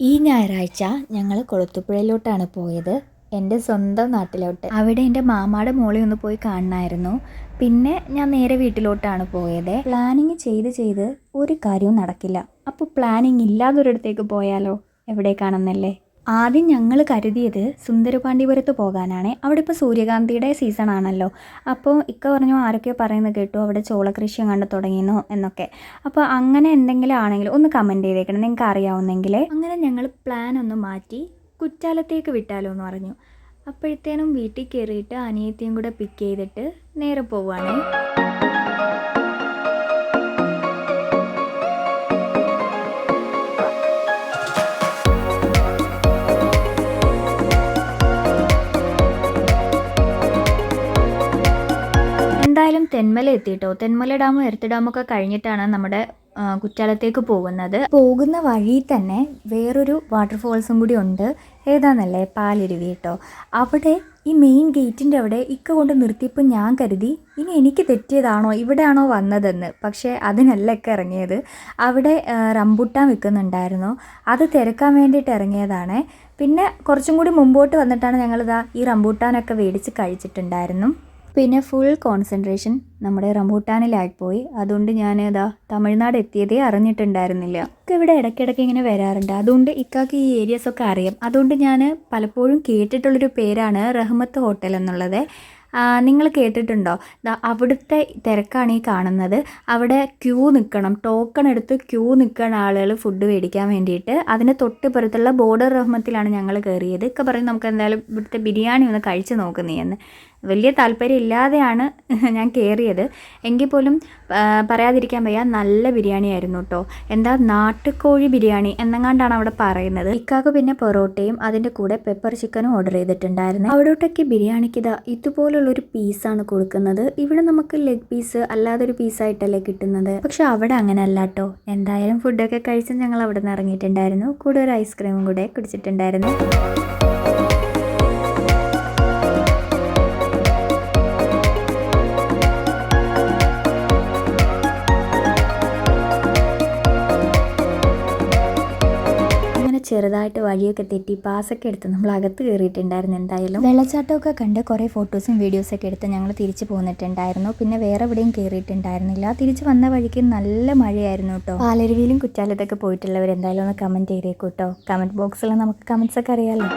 ഈ ഞായറാഴ്ച ഞങ്ങൾ കൊളുത്തുപുഴയിലോട്ടാണ് പോയത്. എന്റെ സ്വന്തം നാട്ടിലോട്ട്. അവിടെ എന്റെ മാമാടെ മോളെ ഒന്ന് പോയി കാണണമായിരുന്നു പിന്നെ ഞാൻ നേരെ വീട്ടിലോട്ടാണ് പോയത്. പ്ലാനിങ് ചെയ്ത് ചെയ്ത് ഒരു കാര്യവും നടക്കില്ല. അപ്പോൾ പ്ലാനിങ് ഇല്ലാതൊരിടത്തേക്ക് പോയാലോ? എവിടേക്കാണെന്നല്ലേ? ആദ്യം ഞങ്ങൾ കരുതിയത് സുന്ദരപാണ്ഡിപുരത്ത് പോകാനാണ്. അവിടെ ഇപ്പോൾ സൂര്യകാന്തിയുടെ സീസൺ ആണല്ലോ. അപ്പോൾ ഇക്ക പറഞ്ഞു ആരൊക്കെ പറയുന്നത് കേട്ടു അവിടെ ചോളകൃഷി കണ്ടു തുടങ്ങിയെന്നോ? എന്നൊക്കെ. അപ്പോൾ അങ്ങനെ എന്തെങ്കിലും ആണെങ്കിൽ ഒന്ന് കമന്റ് ചെയ്തേക്കണം നിങ്ങൾക്ക് അറിയാവുന്നെങ്കിൽ. അങ്ങനെ ഞങ്ങൾ പ്ലാൻ ഒന്ന് മാറ്റി കുറ്റാലത്തേക്ക് വിട്ടാലോ എന്ന് പറഞ്ഞു. അപ്പോഴത്തേനും വീട്ടിൽ കയറിയിട്ട് അനിയത്തിയും കൂടെ പിക്ക് ചെയ്തിട്ട് നേരെ പോവുകയാണ്. എന്തായാലും തെന്മല എത്തിയിട്ടോ തെന്മല ഡാമും എർത്ത് ഡാമൊക്കെ കഴിഞ്ഞിട്ടാണ് നമ്മുടെ കുറ്റാലത്തേക്ക് പോകുന്നത്. പോകുന്ന വഴി തന്നെ വേറൊരു വാട്ടർഫോൾസും കൂടി ഉണ്ട്. ഏതാന്നല്ലേ? പാലരുവി കേട്ടോ അവിടെ ഈ മെയിൻ ഗേറ്റിന്റെ അവിടെ ഇക്ക കൊണ്ട് നിർത്തിയപ്പോൾ ഞാൻ കരുതി ഇനി എനിക്ക് തെറ്റിയതാണോ? ഇവിടെയാണോ വന്നതെന്ന്. പക്ഷേ അതിനല്ല ഇക്ക ഇറങ്ങിയത്. അവിടെ റംബുട്ടാൻ വിൽക്കുന്നുണ്ടായിരുന്നു അത് തിരക്കാൻ വേണ്ടിയിട്ട് ഇറങ്ങിയതാണ്. പിന്നെ കുറച്ചും കൂടി മുമ്പോട്ട് വന്നിട്ടാണ് ഞങ്ങളിതാ ഈ റംബൂട്ടാനൊക്കെ മേടിച്ച് കഴിച്ചിട്ടുണ്ടായിരുന്നു. പിന്നെ ഫുൾ കോൺസെൻട്രേഷൻ നമ്മുടെ റംബൂട്ടാനിലായിപ്പോയി. അതുകൊണ്ട് ഞാൻ ഇതാ തമിഴ്നാട് എത്തിയതേ അറിഞ്ഞിട്ടുണ്ടായിരുന്നില്ല. ഒക്കെ ഇവിടെ ഇടയ്ക്കിടയ്ക്ക് ഇങ്ങനെ വരാറുണ്ട്. അതുകൊണ്ട് ഇക്കാക്ക് ഈ ഏരിയസ് ഒക്കെ അറിയാം. അതുകൊണ്ട് ഞാൻ പലപ്പോഴും കേട്ടിട്ടുള്ളൊരു പേരാണ് റഹ്മത്ത് ഹോട്ടൽ എന്നുള്ളത്. നിങ്ങൾ കേട്ടിട്ടുണ്ടോ? അവിടുത്തെ തിരക്കാണ് ഈ കാണുന്നത്. അവിടെ ക്യൂ നിൽക്കണം ടോക്കൺ എടുത്ത് ക്യൂ നിൽക്കുന്ന ആളുകൾ ഫുഡ് മേടിക്കാൻ വേണ്ടിയിട്ട്. അതിന് തൊട്ട് പുറത്തുള്ള ബോർഡർ റഹ്മത്തിലാണ് ഞങ്ങൾ കയറിയത് ഒക്കെ പറയും നമുക്ക് എന്തായാലും ഇവിടുത്തെ ബിരിയാണി ഒന്ന് കഴിച്ച് നോക്കുന്നേ എന്ന്. വലിയ താല്പര്യം ഇല്ലാതെയാണ് ഞാൻ കയറിയത് എങ്കിൽ പോലും പറയാതിരിക്കാൻ വയ്യ നല്ല ബിരിയാണി ആയിരുന്നു കേട്ടോ എന്താ നാട്ടുകോഴി ബിരിയാണി എന്നെങ്ങാണ്ടാണ് അവിടെ പറയുന്നത്. ഇക്കാക്ക് പിന്നെ പൊറോട്ടയും അതിന്റെ കൂടെ പെപ്പർ ചിക്കനും ഓർഡർ ചെയ്തിട്ടുണ്ടായിരുന്നു. അവിടോട്ടൊക്കെ ബിരിയാണിക്ക് ഇതാ ഇതുപോലുള്ളൊരു പീസാണ് കൊടുക്കുന്നത്. ഇവിടെ നമുക്ക് ലെഗ് പീസ് അല്ലാതെ ഒരു പീസായിട്ടല്ലേ കിട്ടുന്നത്. പക്ഷെ അവിടെ അങ്ങനെ അല്ല കേട്ടോ എന്തായാലും ഫുഡൊക്കെ കഴിച്ച് ഞങ്ങൾ അവിടെ നിന്ന് ഇറങ്ങിയിട്ടുണ്ടായിരുന്നു. കൂടെ ഒരു ഐസ്ക്രീമും കൂടെ കുടിച്ചിട്ടുണ്ടായിരുന്നു. ചെറുതായിട്ട് വഴിയൊക്കെ തെറ്റി പാസ്സൊക്കെ എടുത്ത് നമ്മൾ അകത്ത് കയറിയിട്ടുണ്ടായിരുന്നു എന്തായാലും. വെള്ളച്ചാട്ടമൊക്കെ കണ്ട് കുറേ ഫോട്ടോസും വീഡിയോസൊക്കെ എടുത്ത് ഞങ്ങൾ തിരിച്ചു പോന്നിട്ടുണ്ടായിരുന്നു. പിന്നെ വേറെ എവിടെയും കയറിയിട്ടുണ്ടായിരുന്നില്ല. തിരിച്ചു വന്ന വഴിക്ക് നല്ല മഴയായിരുന്നു കേട്ടോ. പാലരുവിയിലും കുറ്റാലത്തൊക്കെ പോയിട്ടുള്ളവർ എന്തായാലും ഒന്ന് കമന്റ് ചെയ്തേക്കൂട്ടോ കമന്റ് ബോക്സിൽ നമുക്ക് കമന്റ്സ് ഒക്കെ അറിയാമല്ലോ